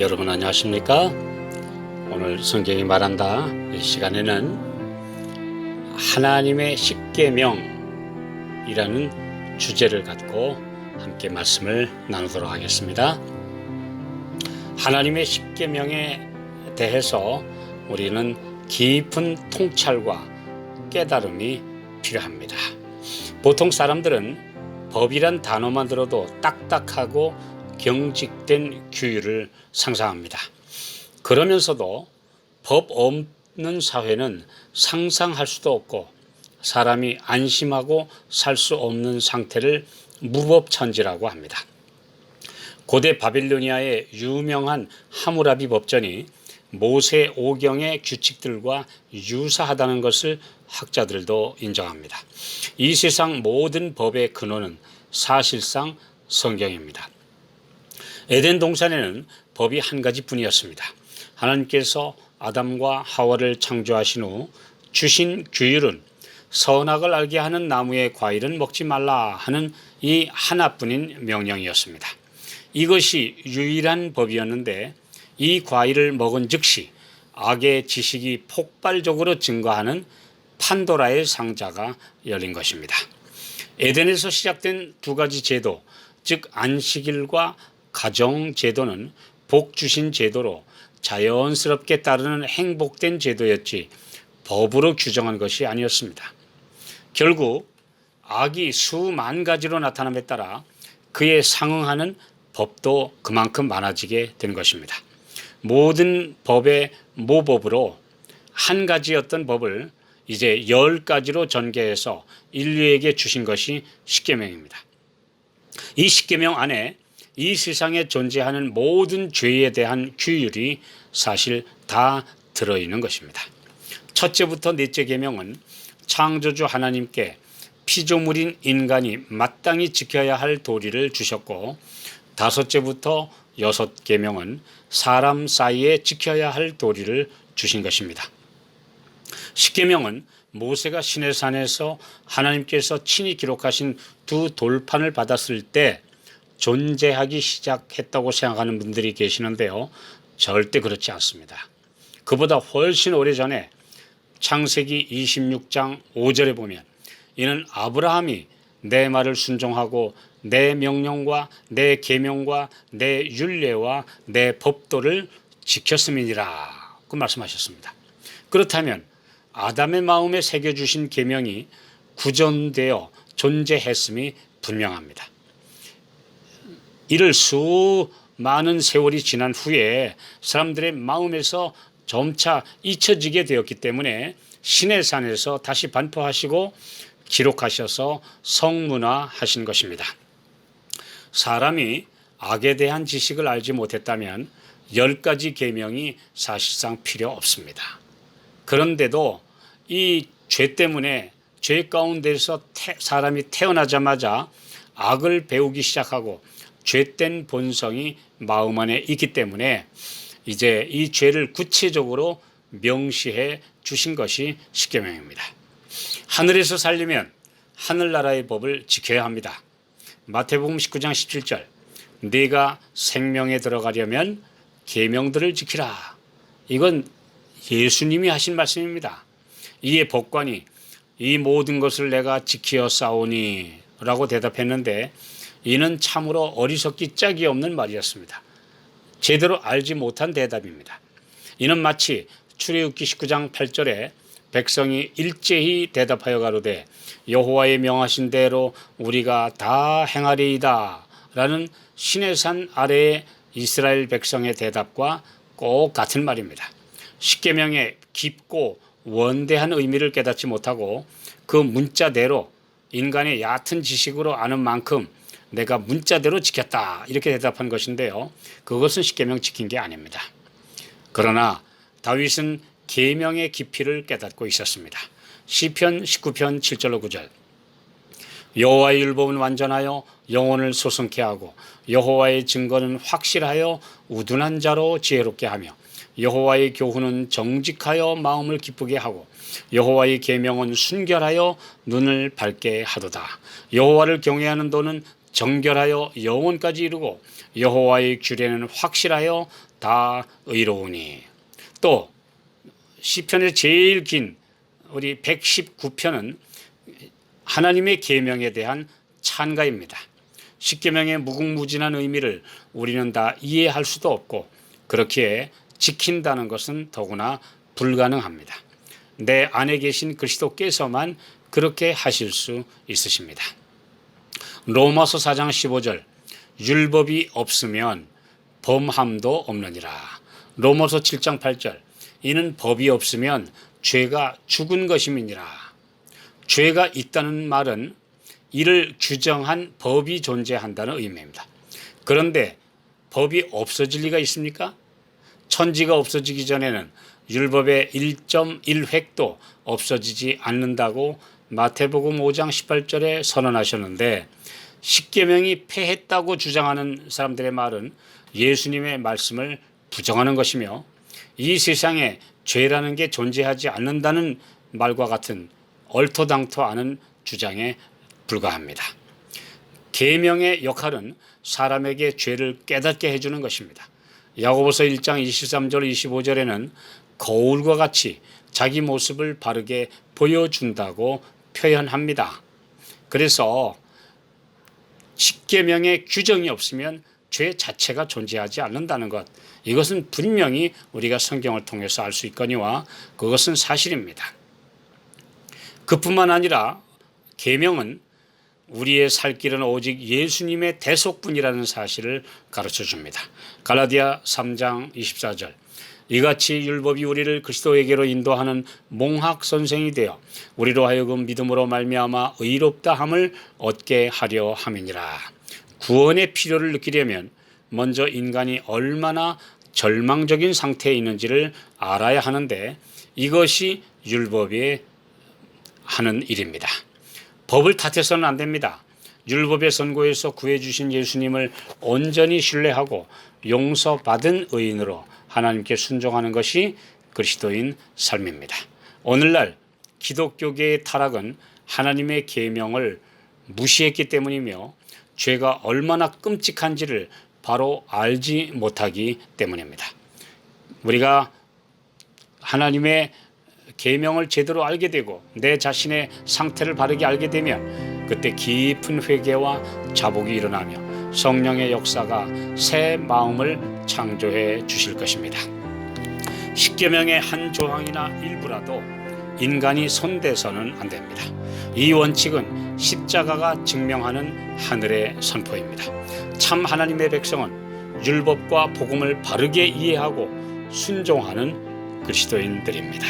여러분 안녕하십니까? 오늘 성경이 말한다. 이 시간에는 하나님의 십계명이라는 주제를 갖고 함께 말씀을 나누도록 하겠습니다. 하나님의 십계명에 대해서 우리는 깊은 통찰과 깨달음이 필요합니다. 보통 사람들은 법이란 단어만 들어도 딱딱하고 경직된 규율을 상상합니다. 그러면서도 법 없는 사회는 상상할 수도 없고 사람이 안심하고 살 수 없는 상태를 무법천지라고 합니다. 고대 바빌로니아의 유명한 하무라비 법전이 모세 오경의 규칙들과 유사하다는 것을 학자들도 인정합니다. 이 세상 모든 법의 근원은 사실상 성경입니다. 에덴 동산에는 법이 한 가지 뿐이었습니다. 하나님께서 아담과 하와를 창조하신 후 주신 규율은 선악을 알게 하는 나무의 과일은 먹지 말라 하는 이 하나뿐인 명령이었습니다. 이것이 유일한 법이었는데 이 과일을 먹은 즉시 악의 지식이 폭발적으로 증가하는 판도라의 상자가 열린 것입니다. 에덴에서 시작된 두 가지 제도, 즉 안식일과 가정 제도는 복 주신 제도로 자연스럽게 따르는 행복된 제도였지 법으로 규정한 것이 아니었습니다. 결국 악이 수만 가지로 나타남에 따라 그에 상응하는 법도 그만큼 많아지게 된 것입니다. 모든 법의 모법으로 한 가지였던 법을 이제 열 가지로 전개해서 인류에게 주신 것이 십계명입니다. 이 십계명 안에 이 세상에 존재하는 모든 죄에 대한 규율이 사실 다 들어있는 것입니다. 첫째부터 넷째 계명은 창조주 하나님께 피조물인 인간이 마땅히 지켜야 할 도리를 주셨고 다섯째부터 여섯 계명은 사람 사이에 지켜야 할 도리를 주신 것입니다. 십계명은 모세가 시내산에서 하나님께서 친히 기록하신 두 돌판을 받았을 때 존재하기 시작했다고 생각하는 분들이 계시는데요. 절대 그렇지 않습니다. 그보다 훨씬 오래전에 창세기 26장 5절에 보면 이는 아브라함이 내 말을 순종하고 내 명령과 내 계명과 내 율례와 내 법도를 지켰음이니라 그 말씀하셨습니다. 그렇다면 아담의 마음에 새겨 주신 계명이 구전되어 존재했음이 분명합니다. 이를 수 많은 세월이 지난 후에 사람들의 마음에서 점차 잊혀지게 되었기 때문에 신의 산에서 다시 반포하시고 기록하셔서 성문화 하신 것입니다. 사람이 악에 대한 지식을 알지 못했다면 열 가지 계명이 사실상 필요 없습니다. 그런데도 이 죄 때문에 죄 가운데서 태, 사람이 태어나자마자 악을 배우기 시작하고 죄된 본성이 마음 안에 있기 때문에 이제 이 죄를 구체적으로 명시해 주신 것이 십계명입니다. 하늘에서 살려면 하늘나라의 법을 지켜야 합니다. 마태복음 19장 17절 네가 생명에 들어가려면 계명들을 지키라. 이건 예수님이 하신 말씀입니다. 이에 법관이 이 모든 것을 내가 지키어 싸우니 라고 대답했는데 이는 참으로 어리석기 짝이 없는 말이었습니다. 제대로 알지 못한 대답입니다. 이는 마치 출애굽기 19장 8절에 백성이 일제히 대답하여 가로되 여호와의 명하신 대로 우리가 다 행하리이다 라는 신의 산 아래의 이스라엘 백성의 대답과 꼭 같은 말입니다. 십계명의 깊고 원대한 의미를 깨닫지 못하고 그 문자대로 인간의 얕은 지식으로 아는 만큼 내가 문자대로 지켰다 이렇게 대답한 것인데요. 그것은 십계명 지킨 게 아닙니다. 그러나 다윗은 계명의 깊이를 깨닫고 있었습니다. 시편 19편 7절로 9절 여호와의 율법은 완전하여 영혼을 소성케 하고 여호와의 증거는 확실하여 우둔한 자로 지혜롭게 하며 여호와의 교훈은 정직하여 마음을 기쁘게 하고 여호와의 계명은 순결하여 눈을 밝게 하도다. 여호와를 경외하는 도는 정결하여 영혼까지 이루고 여호와의 규례는 확실하여 다 의로우니 또 시편의 제일 긴 우리 119편은 하나님의 계명에 대한 찬가입니다. 십계명의 무궁무진한 의미를 우리는 다 이해할 수도 없고 그렇게 지킨다는 것은 더구나 불가능합니다. 내 안에 계신 그리스도께서만 그렇게 하실 수 있으십니다. 로마서 4장 15절 율법이 없으면 범함도 없느니라. 로마서 7장 8절 이는 법이 없으면 죄가 죽은 것임이니라. 죄가 있다는 말은 이를 규정한 법이 존재한다는 의미입니다. 그런데 법이 없어질 리가 있습니까? 천지가 없어지기 전에는 율법의 1.1획도 없어지지 않는다고 마태복음 5장 18절에 선언하셨는데 십계명이 폐했다고 주장하는 사람들의 말은 예수님의 말씀을 부정하는 것이며 이 세상에 죄라는 게 존재하지 않는다는 말과 같은 얼토당토 않은 주장에 불과합니다. 계명의 역할은 사람에게 죄를 깨닫게 해주는 것입니다. 야고보서 1장 23절 25절에는 거울과 같이 자기 모습을 바르게 보여준다고 표현합니다. 그래서 십계명의 규정이 없으면 죄 자체가 존재하지 않는다는 것. 이것은 분명히 우리가 성경을 통해서 알 수 있거니와 그것은 사실입니다. 그뿐만 아니라 계명은 우리의 살 길은 오직 예수님의 대속뿐이라는 사실을 가르쳐 줍니다. 갈라디아 3장 24절. 이같이 율법이 우리를 그리스도에게로 인도하는 몽학 선생이 되어 우리로 하여금 믿음으로 말미암아 의롭다 함을 얻게 하려 함이니라. 구원의 필요를 느끼려면 먼저 인간이 얼마나 절망적인 상태에 있는지를 알아야 하는데 이것이 율법이 하는 일입니다. 법을 탓해서는 안 됩니다. 율법의 선고에서 구해주신 예수님을 온전히 신뢰하고 용서받은 의인으로 하나님께 순종하는 것이 그리스도인 삶입니다. 오늘날 기독교계의 타락은 하나님의 계명을 무시했기 때문이며 죄가 얼마나 끔찍한지를 바로 알지 못하기 때문입니다. 우리가 하나님의 계명을 제대로 알게 되고 내 자신의 상태를 바르게 알게 되면 그때 깊은 회개와 자복이 일어나며 성령의 역사가 새 마음을 창조해 주실 것입니다. 십계명의 한 조항이나 일부라도 인간이 손대서는 안 됩니다. 이 원칙은 십자가가 증명하는 하늘의 선포입니다. 참 하나님의 백성은 율법과 복음을 바르게 이해하고 순종하는 그리스도인들입니다.